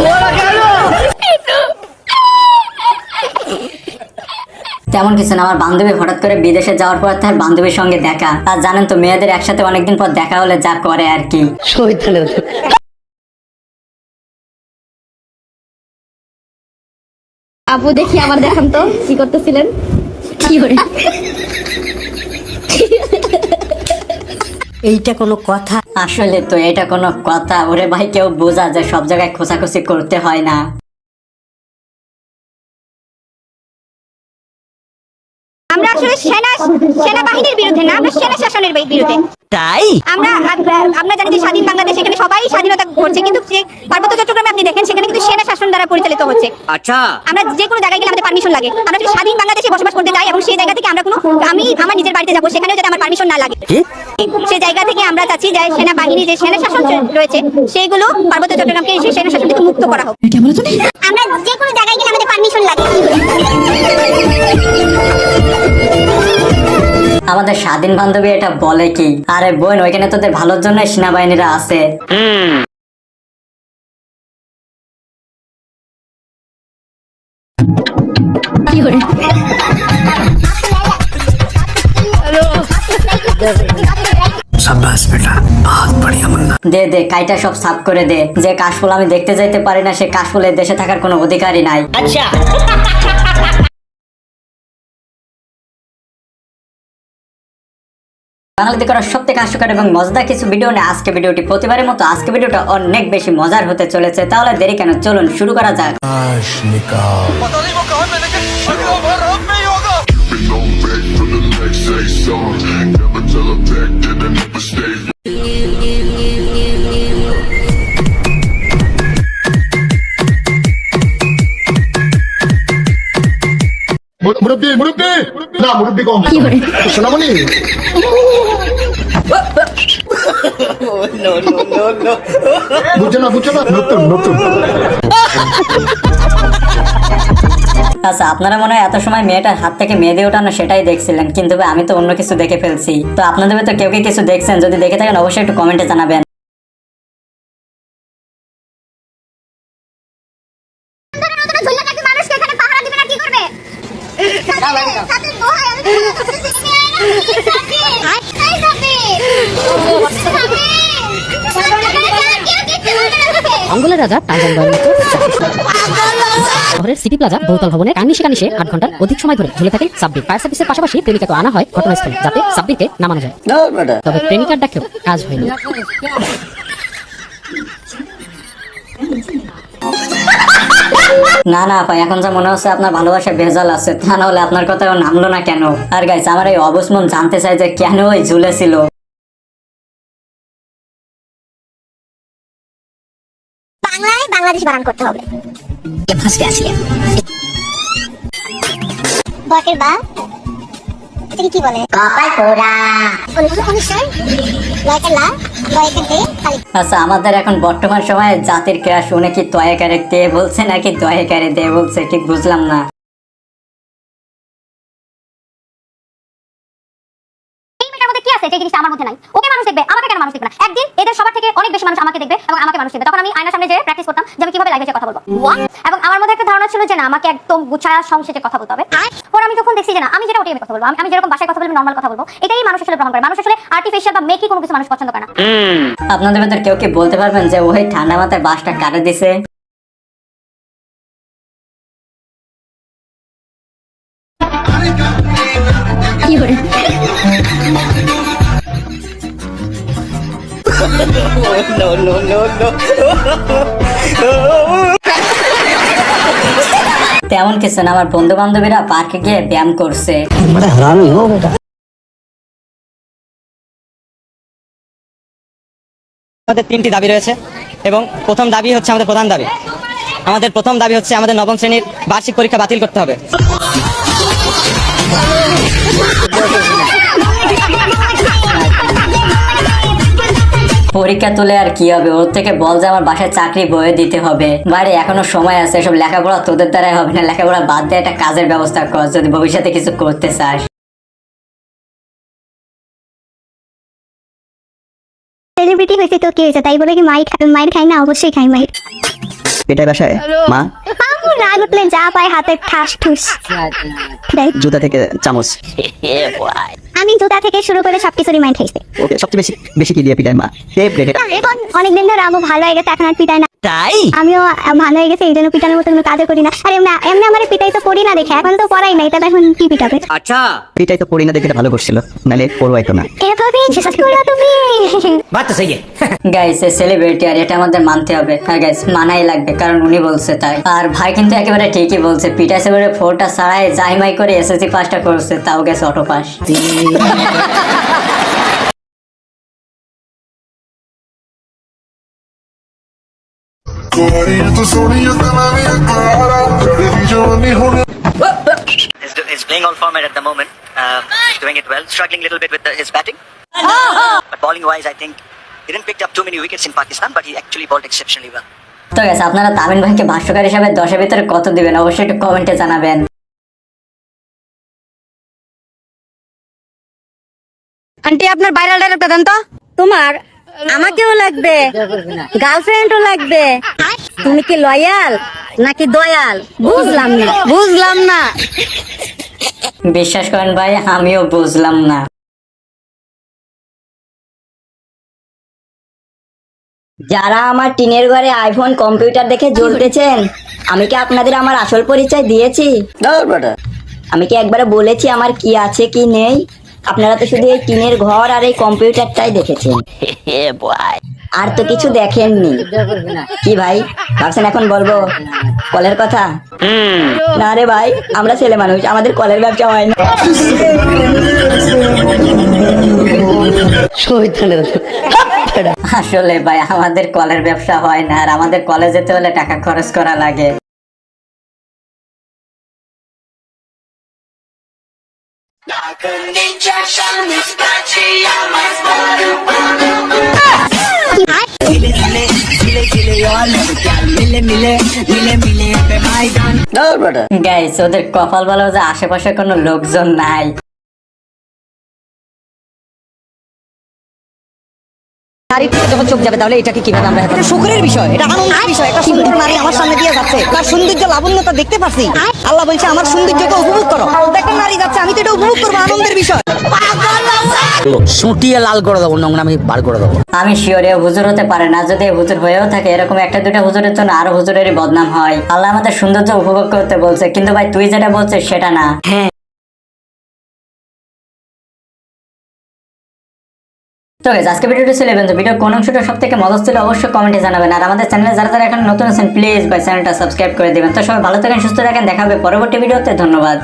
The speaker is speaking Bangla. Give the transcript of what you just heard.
मेरे তেমন কিছু না। আমার বান্ধবী হঠাৎ করে বিদেশে যাওয়ার পর তার বান্ধবীর সঙ্গে দেখা। আর জানেন তো মেয়েদের একসাথে অনেকদিন পর দেখা হলে যা করে আর কি। আপু দেখি আবার দেখান তো কি করতেছিলেন? কি করে এইটা কোনো কথা? আসলে তো এটা কোনো কথা। ওরে ভাই কেউ বোঝা যে সব জায়গায় খোঁচাখুচি করতে হয় না। আমরা আসলে সেনা সেনাবাহিনীর বিরুদ্ধে না আমরা সেনা শাসনের বিরুদ্ধে। তাই? আমরা আমরা জানি যে স্বাধীন বাংলাদেশ এখানে সবাই স্বাধীনতা করছে কিন্তু যে পার্বত্য চট্টগ্রামে আপনি দেখেন সেখানে কিন্তু সেনা শাসন দ্বারা পরিচালিত হচ্ছে। আচ্ছা। আমরা যে কোনো জায়গায় গেলে আমাদের পারমিশন লাগে। আমরা যদি স্বাধীন বাংলাদেশে বসবাস করতে চাই এবং সেই জায়গা থেকে আমরা কোনো আমি আমার নিজের বাড়িতে যাব সেখানেও যাতে আমার পারমিশন না লাগে। সেই জায়গা থেকে আমরা চাচ্ছি যে সেনাবাহিনী যে সেনা শাসন রয়েছে সেইগুলো পার্বত্য চট্টগ্রামকে সেই সেনা শাসন থেকে মুক্ত করা হোক। আমরা আমাদের স্বাধীন বান্ধবী এটা বলে কি? আরে বোন ওইখানে তোদের ভালোর জন্য সেনাবাহিনীরা আছে। দে দে কাইটা সব সাফ করে দে। যে কাশফুল আমি দেখতে যাইতে পারি না সে কাশফুলের দেশে থাকার কোনো অধিকারই নাই। বাঙালিতে করা সব থেকে হাস্যকর এবং মজাদার কিছু ভিডিও নিয়ে আজকে ভিডিওটি প্রতিবারের মতো আজকে ভিডিওটা অনেক বেশি মজার হতে চলেছে তাহলে দেরি কেন চলুন শুরু করা যাক. Never tell a back that I never. মুরব্বী মুরব্বী! না মুরব্বী কম। সোনামণি! বুঝছ না বুঝছ না। নতুন নতুন। আচ্ছা আপনারা মনে হয় এত সময় মেয়েটার হাত থেকে মেহেদি ওঠানো সেটাই দেখছিলেন কিন্তু আমি তো অন্য কিছু দেখে ফেলছি। তো আপনাদের তো কেউ কি কিছু দেখছেন? যদি দেখে থাকেন অবশ্যই একটু কমেন্টে জানাবেন। অঙ্গলের রাজা টাইজান বয়ের মতো শহরের সিটি প্লাজা বহুতল ভবনে কানিশে কানিশে আট ঘণ্টার অধিক সময় ধরে ঝুলে থাকে সাব্বির। ফায়ার সার্ভিসের পাশাপাশি প্রেমিকাকে আনা হয় ঘটনাস্থলে যাতে সাব্বিরকে নামানো যায়। তবে প্রেমিকার ডাকেও কাজ হয়নি। না না আপা এখন যা মনে হচ্ছে আপনার ভালোবাসা ভেজাল আছে তা না হলে আপনার কথাও নামলো না কেন? আর গাইছে আমার এই অবসমন জানতে চাই যে কেন ওই ঝুলেছিল বাংলায় বাংলাদেশ বানান করতে হবে। বটের বা এটাকে কি বলে? কপাল পোড়া। আচ্ছা আমাদের এখন বর্তমান সময়ে জাতির ক্রাশ, উনি কি দয়া কারে দে বলছে নাকি দয়া কারে দে বলছে, ঠিক বুঝলাম না। আছে যে জিনিসটা আমার মধ্যে নাই। ওকে মানুষ দেখবে আমাকে কেন মানুষ দেখবে না? একদিন এদের সবার থেকে অনেক বেশি মানুষ আমাকে দেখবে এবং আমাকে মানুষ দেখবে। তখন আমি আয়নার সামনে যে প্র্যাকটিস করতাম যে আমি কীভাবে লাইভে কথা বলব। এবং আমার মধ্যে একটা ধারণা ছিল যে না আমাকে একদম গুছায়া সংসেজে কথা বলতে হবে। পরে আমি যখন দেখছি যে না আমি যেটা ওটাই আমি কথা বলব আমি- আমি যেরকম বাসায় কথা বলব নর্মাল কথা বলব এটাই মানুষ আসলে গ্রহণ করে। মানুষ আসলে আর্টিফিশিয়াল বা মেকি কোনো কিছু মানুষ পছন্দ করে না। আপনাদের ভেতর কেউ কি বলতে পারবেন যে ওই ঠান্ডা মাথায় বাসটা কাটে দিছে? তেমন কিছু না, আমার বন্ধু বান্ধবীরা পার্কে গিয়ে ব্যায়াম করছে। আমাদের তিনটি দাবি রয়েছে, এবং প্রথম দাবি হচ্ছে আমাদের প্রধান দাবি। আমাদের প্রথম দাবি হচ্ছে আমাদের নবম শ্রেণির বার্ষিক পরীক্ষা বাতিল করতে হবে। পরীক্ষা তুলে আর কি হবে? ওর থেকে বল যে আমার বাসায় চাকরি বয়ে দিতে হবে। বাইরে এখনও সময় আছে সব লেখাপড়া তোদের দ্বারাই হবে না। লেখাপড়া বাদ দিয়ে একটা কাজের ব্যবস্থা কর যদি ভবিষ্যতে কিছু করতে চাস। সেলিব্রিটি হয়েছে তো কি হয়েছে? তাই বলে কি মাইর খা- মাইর খাই না? অবশ্যই খাই মাইর এটাই বাসায়? মা? আম্মু রাগ উঠলে যা পায় হাতে ঠাস ঠুস। জুতা থেকে চামচ। আমি জুতা থেকে শুরু করে সবকিছুরই মাইর খাইছে। ওকে সবচেয়ে বেশি বেশি কি দিয়ে পিটায় মা? টেপ রেখে এখন অনেকদিন ধরে আম্মু ভালো হয়ে গেছে এখন আর পিটায় না। তাই? আমিও ভালো হয়ে গেছে এই জন্য পিটানোর মতো কোনো কাজও করি না। আর এমনি এমনি আমার পিটাই তো পড়ি না দেখে এখন তো পড়াই নাই তবে এখন কি পিটাবে? আচ্ছা। পিটাই তো পড়ি না দেখে এটা ভালো করছিল নালে পড়ুয়াই তো না। এভাবে বিশ্বাস করো তুমি। গাইস সেলিব্রিটি আর এটা আমাদের মানতে হবে। হ্যাঁ গাইস মানাই লাগবে কারণ উনি বলছে তাই। আর ভাই কিন্তু একেবারে ঠিকই বলছে পিটাইছে বলে ফোরটা ছাড়াই যাই মাই করে এসএসসি পাসটা করছে তাও গেছে auto pass Is, do, playing all format at the moment. Uh, he's doing it well. Struggling a little bit with the, his batting. But bowling wise, I think he didn't pick up too many wickets in Pakistan, but he actually bowled exceptionally well. তো গেছে আপনারা তামিন ভাইকে ভাষ্যকার হিসাবে দশের ভিতরে কত দিবেন অবশ্যই একটু কমেন্টে জানাবেন আন্টি আপনার ভাইরাল ডায়লগটা দেন তো। তোমার? আমাকেও লাগবে। গার্লফ্রেন্ডও লাগবে। তুমি কি লয়াল নাকি দয়াল? বুঝলাম না। বুঝলাম না। বিশ্বাস করেন ভাই আমিও বুঝলাম না। যারা আমার টিনের ঘরে আইফোন কম্পিউটার দেখে জ্বলতেছেন আমি কি আপনাদের আমার আসল পরিচয় দিয়েছি? আমি কি একবারে বলেছি আমার কি আছে কি নেই? আপনারা তো শুধু এই টিনের ঘর আর এই কম্পিউটারটাই দেখেছেন। আর তো কিছু দেখেননি। কি ভাই, ভাবছেন এখন বলব? কলের কথা? না রে ভাই, আমরা ছেলে মানুষ, আমাদের কলের ব্যবসা হয় না। আসলে ভাই, আমাদের কলের ব্যবসা হয় না, আর আমাদের কলেজ যেতে হলে টাকা খরচ করা লাগে। ওদের কপাল ভালো যে আশেপাশে কোনো লোকজন নাই। নারী থেকে যখন চোখ যাবে তাহলে এটাকে কীভাবে আমরা এটা সুখের বিষয় এটা আনন্দের বিষয় একটা সুন্দর নারী আমার সামনে দিয়ে যাচ্ছে। তার সৌন্দর্য লাবণ্যতা দেখতে পাচ্ছি আল্লাহ বলছে আমার সৌন্দর্যকে উপভোগ করো। দেখো নারী যাচ্ছে আমি তো এটা উপভোগ করব আনন্দের বিষয়। সুটিয়ে লাল করে দেবো নোংরা আমি বার করে দেবো। আমি শিওরে হুজুর হতে পারে না যদি হুজুর হয়েও থাকে এরকম একটা দুটা হুজুরের জন্য আরও হুজুরেরই বদনাম হয়। আল্লাহ আমাদের সৌন্দর্য উপভোগ করতে বলছে কিন্তু ভাই তুই যেটা বলছিস সেটা না। তো গাইজ আজকে ভিডিওটি ছিল এবং ভিডিও কোন অংশটা সব থেকে মজা ছিল অবশ্যই কমেন্টে জানাবেন। আর আমাদের চ্যানেলে যারা যারা এখন নতুন আছেন প্লিজ ভাই চ্যানেলটা সাবস্ক্রাইব করে দিবেন। তো সবাই ভালো থাকেন, সুস্থ থাকেন। দেখা হবে পরবর্তী ভিডিওতে। ধন্যবাদ।